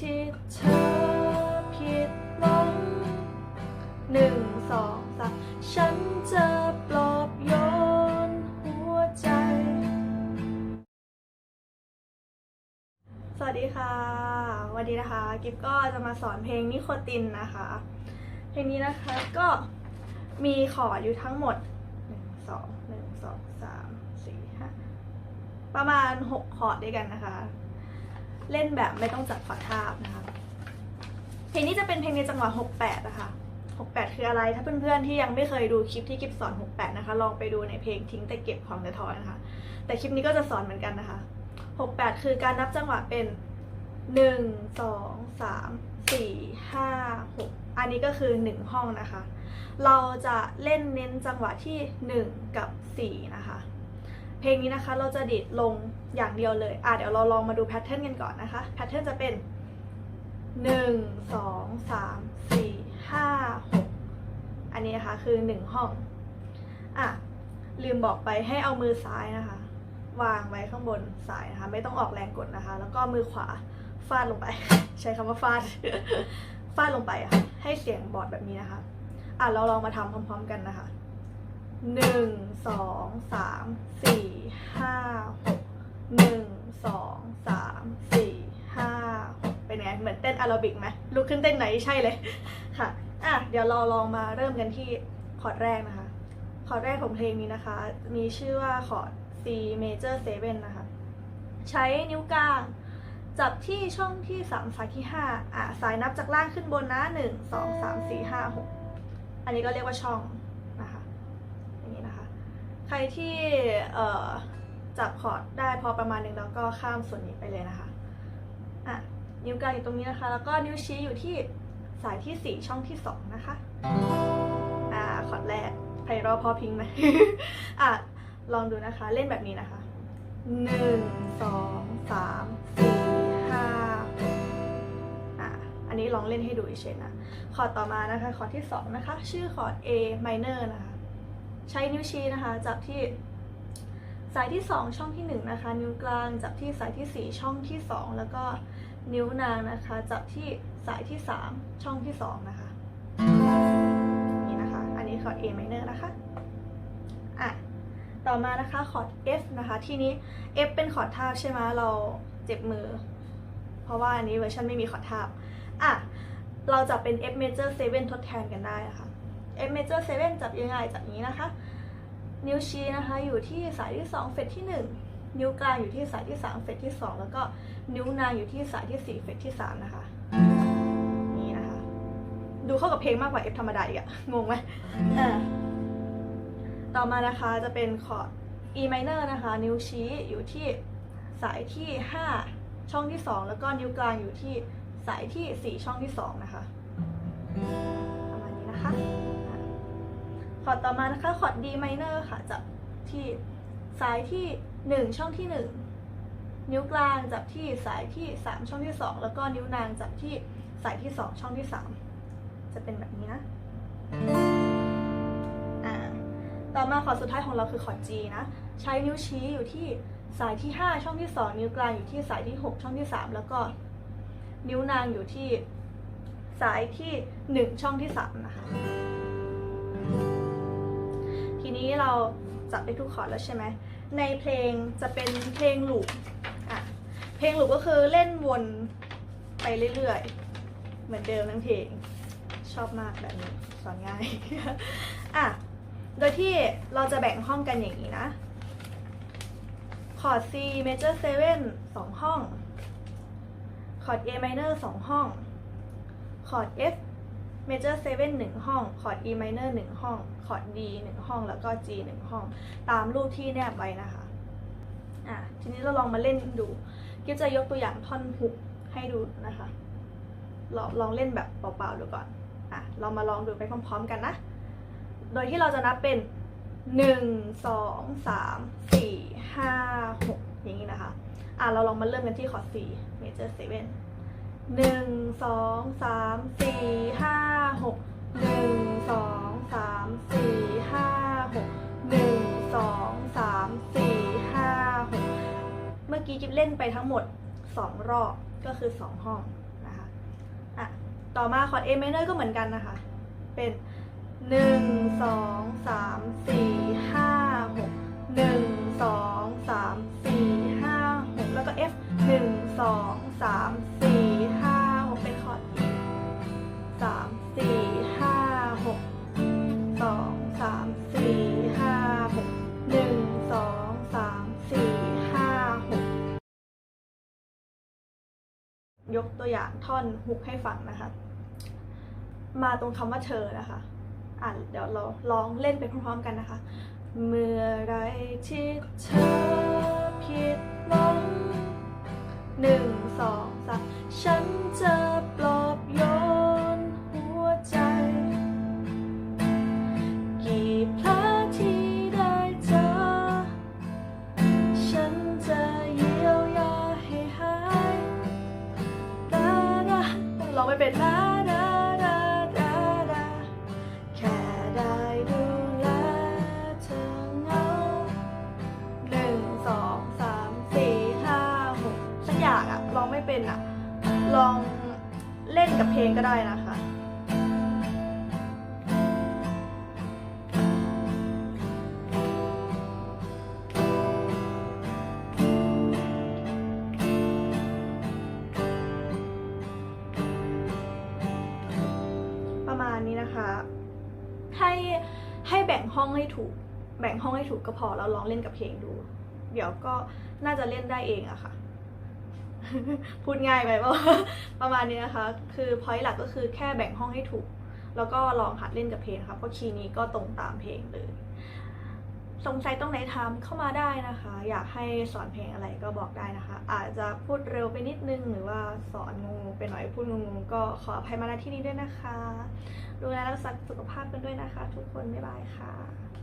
ที่เธอผิดหวังหนึ่งสองสามฉันจะปลอบโยนหัวใจ สวัสดีค่ะ วันนี้นะคะ กิฟก็จะมาสอนเพลงนิโคตินนะคะ เพลงนี้นะคะก็มีคอร์ดอยู่ทั้งหมดหนึ่งสองหนึ่งสองสามสี่ห้าประมาณหกคอร์ดด้วยกันนะคะ เล่นแบบไม่ต้องจับคอร์ดทาบนะคะ เพลงนี้จะเป็นเพลงในจังหวะ 68 นะคะ 68 คืออะไร ถ้าเพื่อนๆที่ยังไม่เคยดูคลิปที่กิฟสอน 68 นะคะ ลองไปดูในเพลงทิ้งแต่เก็บของเดอะทอยนะคะ แต่คลิปนี้ก็จะสอนเหมือนกันนะคะ 68 คือการนับจังหวะเป็น 1 2 3 4 5 6 อันนี้ก็คือ 1 ห้องนะคะ เราจะเล่นเน้นจังหวะที่ 1 กับ 4 นะคะ เพลงนี้นะคะเราจะดีดลงอย่างเดียวเลยอะเดี๋ยวเราลองมาดูแพทเทิร์นกันก่อนนะคะ แพทเทิร์นจะเป็น 1 2 3 4 5 6 อันนี้นะคะคือ 1 ห้อง อะ ลืมบอกไปให้เอามือซ้ายนะคะ วางไว้ข้างบนสายนะคะ ไม่ต้องออกแรงกดนะคะ แล้วก็มือขวาฟาดลงไป ใช้คำว่าฟาด ฟาดลงไปอะค่ะ ให้เสียงบอดแบบนี้นะคะ อะเราลองมาทำพร้อม ๆ กันนะคะ หนึ่งสองสามสี่ห้าหกหนึ่งสองสามสี่ห้าเป็นไง เหมือนเต้นแอโรบิกไหมลุกขึ้นเต้นไหนใช่เลยค่ะอะเดี๋ยวเราลองมาเริ่มกันที่คอร์ดแรกนะคะ คอร์ดแรกของเพลงนี้นะคะ มีชื่อว่าคอร์ด C major 7 นะคะ ใช้นิ้วกลางจับที่ช่องที่ 3 สายที่ 5 อะ สายนับจากล่างขึ้นบนนะ 1 2 3 4 5 6 อันนี้ก็เรียกว่าช่องนะคะ อย่างนี้นะคะ ใครที่จับคอร์ดได้พอประมาณหนึ่งแล้วก็ข้ามส่วนนี้ไปเลยนะคะอะนิ้วกลางอยู่ตรงนี้นะคะ แล้วก็นิ้วชี้อยู่ที่สายที่ 4 ช่องที่ 2 นะคะ อ่าคอร์ดแรกไพเราะพอพิงไหมอะลองดูนะคะ เล่นแบบนี้นะคะหนึ่งสองสามสี่ห้าอะอันนี้ลองเล่นให้ดูเฉยๆนะ คอร์ดต่อมานะคะ คอร์ดที่สองนะคะ ชื่อคอร์ด A minor นะคะ ใช้นิ้วชี้นะคะ จับที่สายที่ 2 ช่องที่ 1 นะคะ นิ้วกลางจับที่สายที่ 4 ช่องที่ 2 แล้วก็นิ้วนางนะคะ จับที่สายที่ 3 ช่องที่ 2 นะคะ นี่นะคะ อันนี้คอร์ด A minor นะคะอะต่อมานะคะคอร์ด F นะคะ ทีนี้ F เป็นคอร์ดทาบใช่ไหมเราเจ็บมือ เพราะว่าอันนี้เวอร์ชันไม่มีคอร์ดทาบอะเราจะเป็น F major 7ทดแทนกันได้นะคะ F major 7จับยังไงจับอย่างนี้นะคะ นิ้วชี้นะคะอยู่ที่สายที่ 2 เฟตที่ 1 นิ้วกลางอยู่ที่สายที่ 3 เฟตที่ 2 แล้วก็นิ้วนางอยู่ที่สายที่ 4 เฟตที่ 3 นะคะ นี่นะคะ ดูเข้ากับเพลงมากกว่า F ธรรมดาอีกอะงงไหมอ่าต่อมานะคะจะเป็นคอร์ด E minor นะคะ นิ้วชี้อยู่ที่สายที่ 5 ช่องที่ 2 แล้วก็นิ้วกลางอยู่ที่สายที่ 4 ช่องที่ 2 นะคะ ประมาณนี้นะคะ คอร์ดต่อมานะคะคอร์ด D minor ค่ะจับที่สายที่ 1 ช่องที่ 1 นิ้วกลางจับที่สายที่ 3 ช่องที่ 2 แล้วก็นิ้วนางจับที่สายที่ 2 ช่องที่ 3 จะเป็นแบบนี้นะต่อมาคอร์ดสุดท้ายของเราคือคอร์ด G นะใช้นิ้วชี้อยู่ที่สายที่ 5 ช่องที่ 2 นิ้วกลางอยู่ที่สายที่ 6 ช่องที่ 3 แล้วก็นิ้วนางอยู่ที่สายที่ 1 ช่องที่ 3 นะคะ ทีนี้เราจับได้ทุกคอร์ดแล้วใช่ไหม ในเพลงจะเป็นเพลงลูปอะ เพลงลูปก็คือเล่นวนไปเรื่อยๆ เหมือนเดิมทั้งเพลง ชอบมากแบบนี้สอนง่าย อะ โดยที่เราจะแบ่งห้องกันอย่างนี้นะ คอร์ด C major 7 2 ห้อง คอร์ด A minor 2 ห้อง คอร์ด F major 7 1ห้อง คอร์ด E minor 1ห้อง คอร์ด D 1ห้อง แล้วก็ G 1ห้อง ตามรูปที่แนบไว้นะคะ อะ ทีนี้เราลองมาเล่นดู กิ๊บจะยกตัวอย่างท่อนฮุกให้ดูนะคะ ลองลองเล่นแบบเปล่าๆดูก่อน อะ เรามาลองดูไปพร้อมๆกันนะ โดยที่เราจะนับเป็น1 2 3 4 5 6อย่างนี้นะคะ อะ เราลองมาเริ่มกันที่คอร์ด C major 7 หนึ่งสองสามสี่ห้าหกหนึ่งสองสามสี่ห้าหกหนึ่งสองสามสี่ห้าหกเมื่อกี้จิ๊บเล่นไปทั้งหมดสองรอบก็คือสองห้องนะคะอะต่อมาคอร์ดเอเมเนอร์ก็เหมือนกันนะคะ เป็นหนึ่งสองสามสี่ห้า ยกตัวอย่างท่อนฮุกให้ฟังนะคะ มาตรงคำว่าเธอนะคะ อ่านเดี๋ยวเราลองเล่นไปพร้อมๆกันนะคะ เมื่อไรที่เธอผิดหวังหนึ่งสองสามฉันจะปล่อย ไม่เป็นลาดาดาดาดาแค่ได้ดูแลเธอเงาหนึ่งสองสามสี่ห้าหกสักอย่างอะร้องไม่เป็นอะลองเล่นกับเพลงก็ได้นะคะ นะคะ ให้ให้แบ่งห้องให้ถูก แบ่งห้องให้ถูกก็พอแล้วลองเล่นกับเพลงดู เดี๋ยวก็น่าจะเล่นได้เองอะค่ะ พูดง่ายไปเปล่าประมาณนี้นะคะ คือพอยต์หลักก็คือแค่แบ่งห้องให้ถูก แล้วก็ลองหัดเล่นกับเพลงนะคะเพราะคีย์นี้ก็ตรงตามเพลงเลย สงสัยตรงไหนถามเข้ามาได้นะคะ อยากให้สอนเพลงอะไรก็บอกได้นะคะ อาจจะพูดเร็วไปนิดนึง หรือว่าสอนงงไปหน่อยพูดงงก็ขออภัยมาณที่นี้ด้วยนะคะ ดูแลรักษาสุขภาพกันด้วยนะคะ ทุกคนบ๊ายบายค่ะ